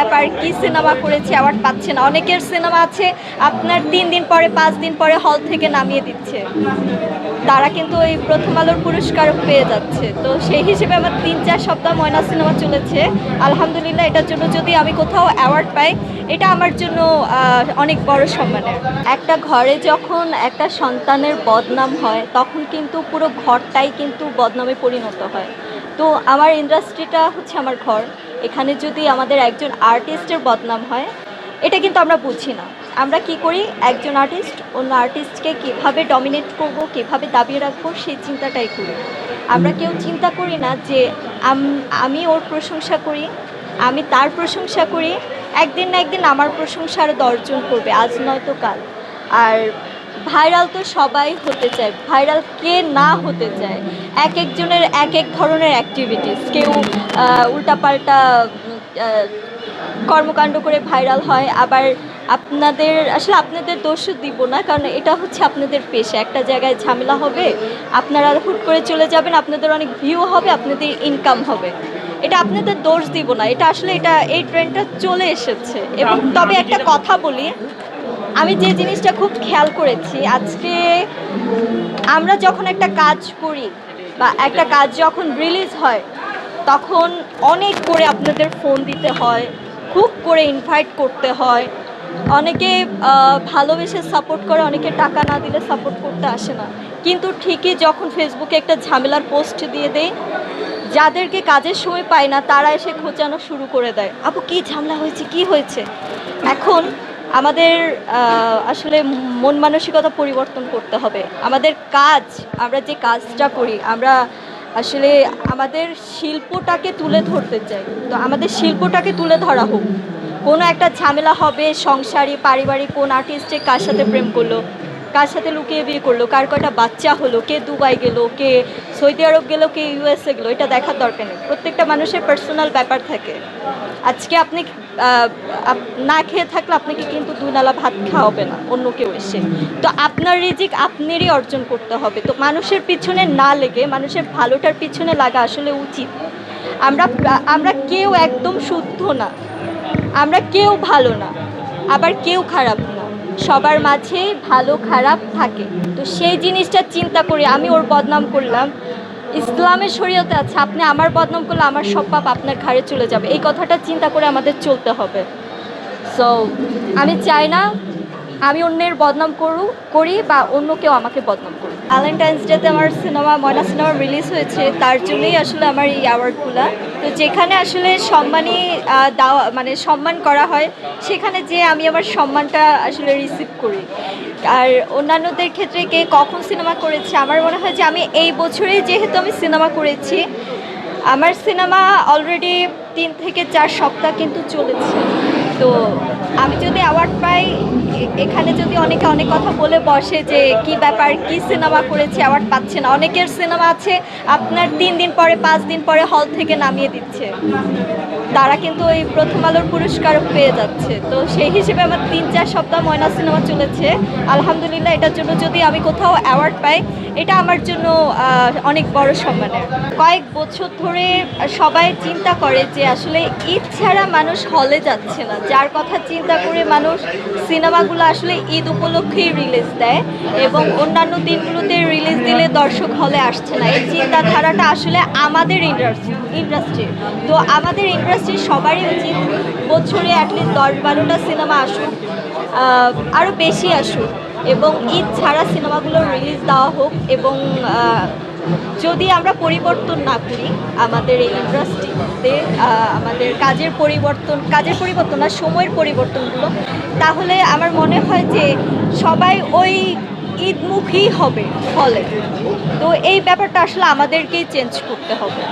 ব্যাপার, কি সিনেমা করেছে অ্যাওয়ার্ড পাচ্ছে না। অনেকের সিনেমা আছে, আপনার তিন দিন পরে, পাঁচ দিন পরে হল থেকে নামিয়ে দিচ্ছে। তারা কিন্তু ওই প্রথম আলোর পুরস্কার পেয়ে যাচ্ছে। তো সেই হিসেবে আমার তিন, চার সপ্তাহ ময়না সিনেমা চলেছে। আলহামদুলিল্লাহ, এটার জন্য যদি আমি কোথাও অ্যাওয়ার্ড পাই, এটা আমার জন্য অনেক বড় সম্মানের। একটা ঘরে যখন একটা সন্তানের বদনাম হয়, তখন কিন্তু পুরো ঘরটাই কিন্তু বদনামে পরিণত হয়। তো আমার ইন্ডাস্ট্রিটা হচ্ছে আমার ঘর। এখানে যদি আমাদের একজন আর্টিস্টের বদনাম হয়, এটা কিন্তু আমরা বুঝি না। আমরা কি করি? একজন আর্টিস্ট অন্য আর্টিস্টকে কীভাবে ডমিনেট করব, কীভাবে দাবিয়ে রাখব, সেই চিন্তাটাই করি। আমরা কেউ চিন্তা করি না যে আম- ওর প্রশংসা করি, আমি তার প্রশংসা করি, একদিন না একদিন আমার প্রশংসা আরও দর্জন করবে, আজ নয়তো কাল। আর ভাইরাল তো সবাই হতে চায় ভাইরাল কে না হতে চায়? এক একজনের এক এক ধরনের অ্যাক্টিভিটিস কেউ উল্টাপাল্টা কর্মকাণ্ড করে ভাইরাল হয় আবার আপনাদের আসলে আপনাদের দোষও দিব না কারণ এটা হচ্ছে আপনাদের পেশা। একটা জায়গায় ঝামেলা হবে আপনারা হুট করে চলে যাবেন আপনাদের অনেক ভিউ হবে আপনাদের ইনকাম হবে। এটা আপনাদের দোষ দিব না এটা আসলে এটা এই ট্রেন্ডটা চলে এসেছে। এবং তবে একটা কথা বলি আমি যে জিনিসটা খুব খেয়াল করেছি, আজকে আমরা যখন একটা কাজ করি বা একটা কাজ যখন রিলিজ হয়, তখন অনেক করে আপনাদের ফোন দিতে হয়, খুব করে ইনভাইট করতে হয়। অনেকে ভালোবেসে সাপোর্ট করে, অনেকে টাকা না দিলে সাপোর্ট করতে আসে না। কিন্তু ঠিকই যখন ফেসবুকে একটা ঝামেলার পোস্ট দিয়ে দেয়, যাদেরকে কাজের সময় পায় না, তারা এসে খোঁচানো শুরু করে দেয়। আপু, কি ঝামেলা হয়েছে? কি হয়েছে? এখন আমাদের আসলে মন মানসিকতা পরিবর্তন করতে হবে। আমাদের কাজ, আমরা যে কাজটা করি, আমরা আসলে আমাদের শিল্পটাকে তুলে ধরতে চাই। তো আমাদের শিল্পটাকে তুলে ধরা হোক। কোনো একটা ঝামেলা হবে সংসারী, পারিবারিক, কোন আর্টিস্টে কার সাথে প্রেম করল। কার সাথে লুকিয়ে বিয়ে করল, কার কয়টা বাচ্চা হলো, কে দুবাই গেল, কে সৌদি আরব গেল, কে ইউএসএ গেলো, এটা দেখার দরকার নেই। প্রত্যেকটা মানুষের পার্সোনাল ব্যাপার থাকে। আজকে আপনি না খেয়ে থাকলে আপনাকে কিন্তু দু নালা ভাত খাওয়াবে না, অন্য কেউ এসে। তো আপনার রিজিক আপনারই অর্জন করতে হবে। তো মানুষের পিছনে না লেগে, মানুষের ভালোটার পিছনে লাগা আসলে উচিত। আমরা আমরা কেউ একদম শুদ্ধ না। আমরা কেউ ভালো না। আবার কেউ খারাপ না। সবার মাঝে ভালো, খারাপ থাকে। তো সেই জিনিসটা চিন্তা করি আমি ওর বদনাম করলাম। ইসলামের শরীয়তে আছে, আপনি আমার বদনাম করলে আমার সব পাপ আপনার ঘাড়ে চলে যাবে। এই কথাটা চিন্তা করে আমাদের চলতে হবে। সো আমি চাই না আমি অন্যের বদনাম করু, করি বা অন্য কেউ আমাকে বদনাম করুক। ভ্যালেন্টাইন্স ডেতে আমার সিনেমা, ময়না সিনেমা রিলিজ হয়েছে, তার জন্যই আসলে আমার এই অ্যাওয়ার্ডগুলো তো যেখানে আসলে সম্মানই দেওয়া মানে সম্মান করা হয়, সেখানে যে আমি আমার সম্মানটা আসলে রিসিভ করি। আর অন্যান্যদের ক্ষেত্রে কে কখন সিনেমা করেছে, আমার মনে হয় যে আমি এই বছরেই যেহেতু আমি সিনেমা করেছি, আমার সিনেমা অলরেডি তিন থেকে চার সপ্তাহ কিন্তু চলেছে। তো আমি যদি অ্যাওয়ার্ড পাই এখানে যদি অনেকে অনেক কথা বলে বসে যে কি ব্যাপার, কি সিনেমা করেছে অ্যাওয়ার্ড পাচ্ছে না। অনেকের সিনেমা আছে, আপনার তিন দিন পরে, পাঁচ দিন পরে হল থেকে নামিয়ে দিচ্ছে। তারা কিন্তু ওই প্রথম আলোর পুরস্কার পেয়ে যাচ্ছে। তো সেই হিসেবে আমার তিন চার সপ্তাহ ময়না সিনেমা চলেছে। আলহামদুলিল্লাহ, এটার জন্য যদি আমি কোথাও অ্যাওয়ার্ড পাই, এটা আমার জন্য অনেক বড় সম্মানের। কয়েক বছর ধরে সবাই চিন্তা করে যে আসলে ঈদ ছাড়া মানুষ হলে যাচ্ছে না। যার কথা চিন্তা করে মানুষ সিনেমাগুলো আসলে ঈদ উপলক্ষেই রিলিজ দেয় এবং অন্যান্য দিনগুলোতে রিলিজ দিলে দর্শক হলে আসছে না। এই চিন্তাধারাটা আসলে আমাদের ইন্ডাস্ট্রি ইন্ডাস্ট্রি তো আমাদের ইন্ডাস্ট্রি সবারই উচিত বছরে অ্যাটলিস্ট দশ বারোটা সিনেমা আসুক আরও বেশি আসুক। এবং ঈদ ছাড়া সিনেমাগুলো রিলিজ দেওয়া হোক এবং যদি আমরা পরিবর্তন না করি আমাদের এই ইন্ডাস্ট্রিতে আমাদের কাজের পরিবর্তন কাজের পরিবর্তন না, সময়ের পরিবর্তনগুলো, তাহলে আমার মনে হয় যে সবাই ওই ঈদমুখী হবে ফলে। তো এই ব্যাপারটা আসলে আমাদেরকেই চেঞ্জ করতে হবে।